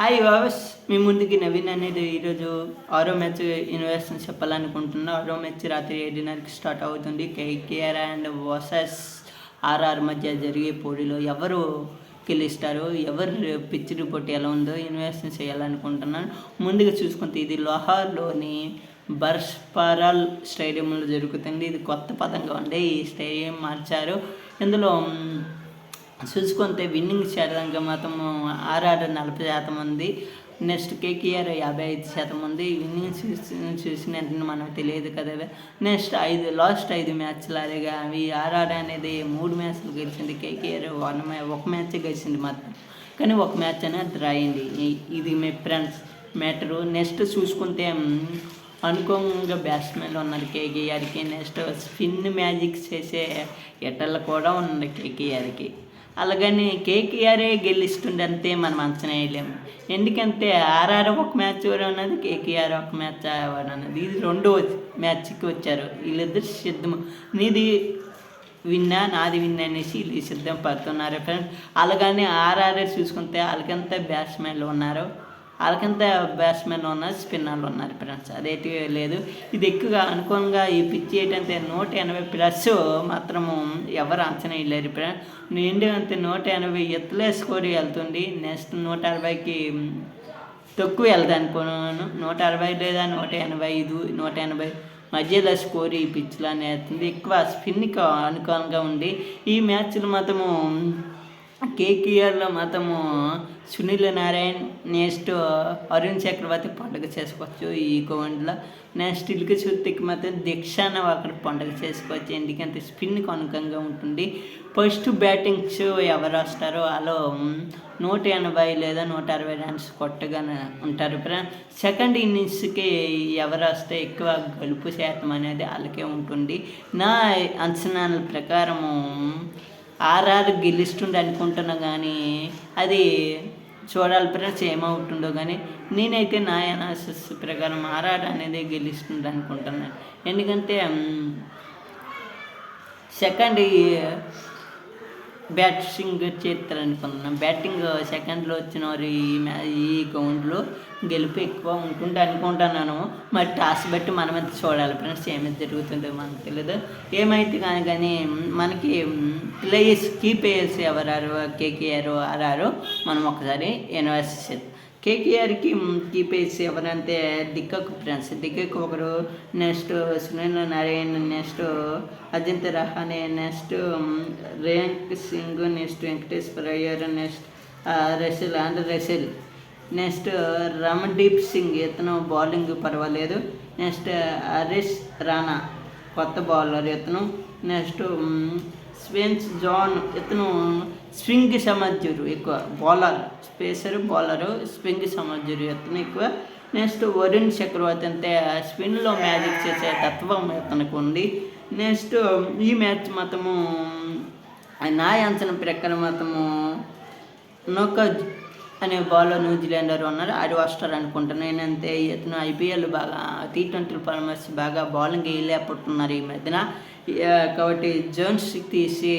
Hi వావస్. మీ ముందుకి నవీన్ అనేది ఈరోజు ఆరో మ్యాచ్ ఇన్వెస్ట్ చెప్పాలనుకుంటున్నా. ఆరో మ్యాచ్ రాత్రి ఏడున్నరకి స్టార్ట్ అవుతుంది. కేకేఆర్ అండ్ వర్సెస్ ఆర్ఆర్ మధ్య జరిగే పోటీలో ఎవరు గెలుస్తారు? ఎవరు పిచ్ రిపోర్ట్ ఎలా ఉందో ఇన్వెస్ట్ చేయాలనుకుంటున్నాను. ముందుగా చూసుకుంటే ఇది లోహార్లోని బర్స్పరాల్ స్టేడియంలో జరుగుతుంది. ఇది కొత్త పదంగా ఉండే ఈ స్టేడియం మార్చారు. ఇందులో చూసుకుంటే విన్నింగ్ శాతంగా మాత్రం ఆర్ఆర్ నలభై శాతం ఉంది. నెక్స్ట్ కేకేఆర్ యాభై ఐదు శాతం ఉంది. విన్నింగ్ చూసి చూసిన మనకు తెలియదు కదా. నెక్స్ట్ ఐదు లాస్ట్ ఐదు మ్యాచ్లు అదేగా అవి ఆర్ఆర్ అనేది మూడు మ్యాచ్లు గెలిచింది కేకేఆర్. వన్ మ్యా ఒక మ్యాచ్ గెలిచింది మాత్రం. కానీ ఒక మ్యాచ్ అనేది డ్రా అయింది. ఇది మీ ఫ్రెండ్స్ మ్యాటరు. నెక్స్ట్ చూసుకుంటే మ్, అనుకోంగా బ్యాట్స్మెన్లు ఉన్నారు కేకేఆర్కి. నెక్స్ట్ స్పిన్ మ్యాజిక్ చేసే ఎటర్లు కూడా ఉన్నారు కేకేఆర్కి. అలాగని కేకేఆరే గెలుస్తుండే అంతే మనం అంచనా వేయలేము ఎందుకంటే ఆర్ఆర్ ఒక మ్యాచ్ ఉన్నది కేకేఆర్ ఒక మ్యాచ్ అన్నది. ఇది రెండో మ్యాచ్కి వచ్చారు. వీళ్ళిద్దరు సిద్ధం నీది విన్నా నాది విన్నా అనేసి వీళ్ళు సిద్ధం పడుతున్నారు ఫ్రెండ్స్ అలాగని ఆర్ఆర్ఏ చూసుకుంటే వాళ్ళకంతా బ్యాట్స్మెన్లు ఉన్నారు. వాళ్ళకంతా బ్యాట్స్మెన్ ఉన్నారు స్పిన్నర్లు ఉన్నారు ఫ్రెండ్స్. అదైతే లేదు. ఇది ఎక్కువగా అనుకోంగా ఈ పిచ్ ఏంటంటే నూట ఎనభై ప్లస్ మాత్రము ఎవరు అంచనా వేయలేరు ఫ్రెండ్స్. ఏంటంటే నూట ఎనభై ఎత్తులే స్కోర్ వెళ్తుంది. నెక్స్ట్ నూట అరవైకి తక్కువ వెళ్దాం అనుకున్నాను. నూట అరవై లేదా నూట ఎనభై ఐదు నూట ఎనభై మధ్యలో స్కోర్ ఈ పిచ్లో అనేది ఎక్కువ స్పిన్కి అనుకూలంగా ఉండి ఈ మ్యాచ్లు మాత్రము కేకేఆర్లో మాత్రము సునీల్ నారాయణ్ నెక్స్ట్ అరుణ్ చక్రవర్తి పండుగ చేసుకోవచ్చు ఈ కోవెంట్లో నెక్స్ట్ ఇల్కి శుద్ధికి మాత్రం దీక్షాన ఒకటి పండుగ చేసుకోవచ్చు. ఎందుకంటే స్పిన్ అనుకంగా ఉంటుంది. ఫస్ట్ బ్యాటింగ్స్ ఎవరు వస్తారో వాళ్ళు నూట ఎనభై లేదా నూట అరవై రన్స్ కొట్టగానే ఉంటారు. సెకండ్ ఇన్నింగ్స్కి ఎవరు వస్తే ఎక్కువ గలుపు శాతం అనేది వాళ్ళకే ఉంటుంది. నా అంచనాల ప్రకారము ఆర్ఆర్ గెలుస్తుండే అనుకుంటున్నా కానీ అది చూడాలి ఫ్రెండ్స్ ఏమవుతుండో కానీ నేనైతే నా అనాలిసిస్ ప్రకారం ఆర్ఆర్ అనేది గెలుస్తుంది అనుకుంటున్నాను ఎందుకంటే సెకండ్ బ్యాటింగ్ చేస్తారు అనుకుంటున్నాం. బ్యాటింగ్ సెకండ్లో వచ్చిన వారు ఈ మ్యా ఈ కౌంట్లో గెలుపు ఎక్కువ ఉంటుంటే అనుకుంటున్నాను. మరి టాస్ బట్టి మనం ఎంత చూడాలి ఫ్రెండ్స్? ఏమైతే జరుగుతుందో మనకు తెలియదు ఏమైతే కానీ కానీ మనకి ప్లేయర్స్ కీ ప్లేయర్స్ ఎవరారు కేకేఆర్ ఆర్ఆర్ మనం ఒకసారి ఎన్వర్స్ చేద్దాం. కేకేఆర్కి కీ ఎవరంటే దిక్కకు ఫ్రెండ్స్. దిక్కకు ఒకరు next Sunil Narine next Ajinkya Rahane next Rinku Singh next Venkateshwara Iyer next Russell and Russell next Ramandeep Singh ఇతను బౌలింగ్ పర్వాలేదు. నెక్స్ట్ హరీష్ రాణా కొత్త బౌలర్ ఇతను. నెక్స్ట్ స్వెన్స్ జాన్ ఇతను స్వింగ్ సమర్థ్యుడు ఎక్కువ. బౌలర్ స్పేసర్ బౌలరు స్వింగ్ సమర్థ్యుడు ఇతను ఎక్కువ. నెక్స్ట్ వరుణ్ చక్రవర్తి అంటే స్పిన్లో మ్యాజిక్ చేసే తత్వం ఇతనికి ఉంది. నెక్స్ట్ ఈ మ్యాచ్ మాత్రము నా అంచనా ప్రకారం మాత్రము నోకజ్ అనే బౌలర్ న్యూజిలాండర్ ఉన్నారు ఆడి వస్తారు అనుకుంటాను నేనంతే ఇతను ఐపీఎల్ బాగా టీ ట్వంటీ పర్ఫార్మెన్స్ బాగా బౌలింగ్ వేయలేకపోతున్నారు ఈ మధ్యన. కాబట్టి జోన్స్ తీసి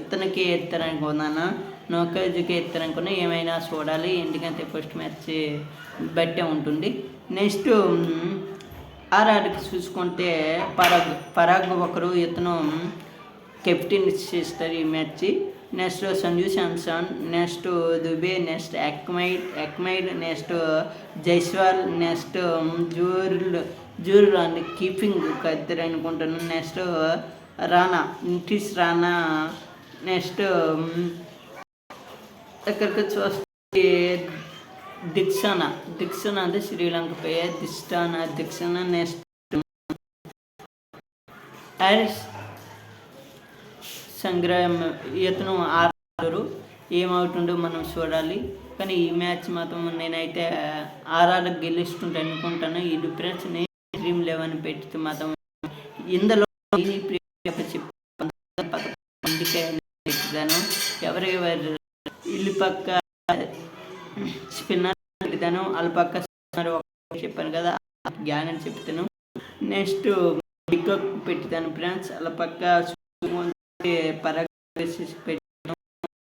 ఇతనికి ఎత్తారనుకున్నాను. నోకేజ్కి ఎత్తారనుకున్నా. ఏమైనా చూడాలి. ఎందుకంటే ఫస్ట్ మ్యాచ్ బట్టే ఉంటుంది. నెక్స్ట్ ఆర్ఆర్కి చూసుకుంటే పరాగ్ పరాగ్ ఒకరు ఇతను కెప్టెన్ చేస్తారు ఈ match next Sanju Samson next Dube next ఎక్మైడ్ ఎక్మైడ్ next Jaiswal next Jurel Jurel and keeping ఇద్దరు అనుకుంటున్నాను నెక్స్ట్ రానా ఇంటిస్ రానా నెక్స్ట్ ఇక్కడికి చూస్తే దిక్సన దిక్సన అంటే శ్రీలంక పేరు దిస్తాన దిక్సన నెక్స్ట్ హారిస్ సంగ్రహం ఇతను ఆరు ఏమవుతుండో మనం చూడాలి. కానీ ఈ మ్యాచ్ మాత్రం నేనైతే ఆర్ఆర్ గెలుస్తుంటే అనుకుంటాను. ఈ డిఫరెన్స్ నేను డ్రీమ్ లెవెన్ పెట్టి మాత్రం ఇందులో ఈ చెప్పాను ఎవరెవరు ఇల్లు పక్క స్పిన్నర్ పెడతాను వాళ్ళ పక్క చెప్పాను కదా అని చెప్తాను. నెక్స్ట్ పికప్ పెట్టాను ఫ్రెండ్స్. వాళ్ళ పక్క పరాగ్